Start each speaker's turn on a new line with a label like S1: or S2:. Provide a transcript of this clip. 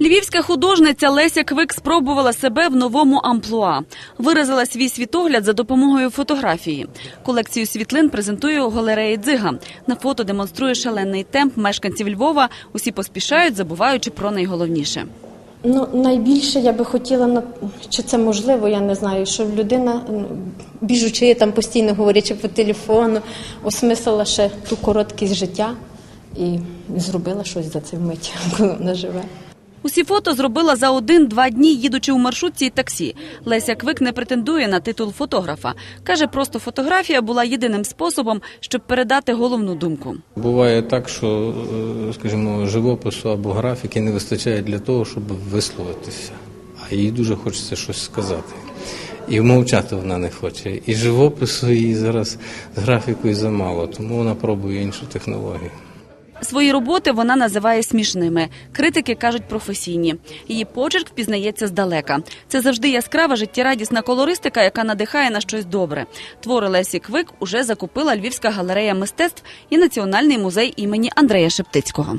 S1: Львівська художниця Леся Квик спробувала себе в новому амплуа. Виразила свій світогляд за допомогою фотографії. Колекцію світлин презентує у галереї Дзига. На фото демонструє шалений темп мешканців Львова. Усі поспішають, забуваючи про найголовніше.
S2: Ну, найбільше я би хотіла, чи це можливо, я не знаю, щоб людина, ну, біжучи там постійно говорячи по телефону, осмислила ще ту короткість життя і зробила щось за це вмить, коли вона живе.
S1: Усі фото зробила за один-два дні, їдучи у маршрутці і таксі. Леся Квик не претендує на титул фотографа. Каже, просто фотографія була єдиним способом, щоб передати головну думку.
S3: Буває так, що, е, скажімо, живопису або графіки не вистачає для того, щоб висловитися. А їй дуже хочеться щось сказати. І вмовчати вона не хоче. І живопису їй зараз з графікою замало, тому вона пробує іншу технологію.
S1: Свої роботи вона називає смішними. Критики кажуть професійні. Її почерк впізнається здалека. Це завжди яскрава життєрадісна колористика, яка надихає на щось добре. Твори Лесі Квик уже закупила Львівська галерея мистецтв і Національний музей імені Андрея Шептицького.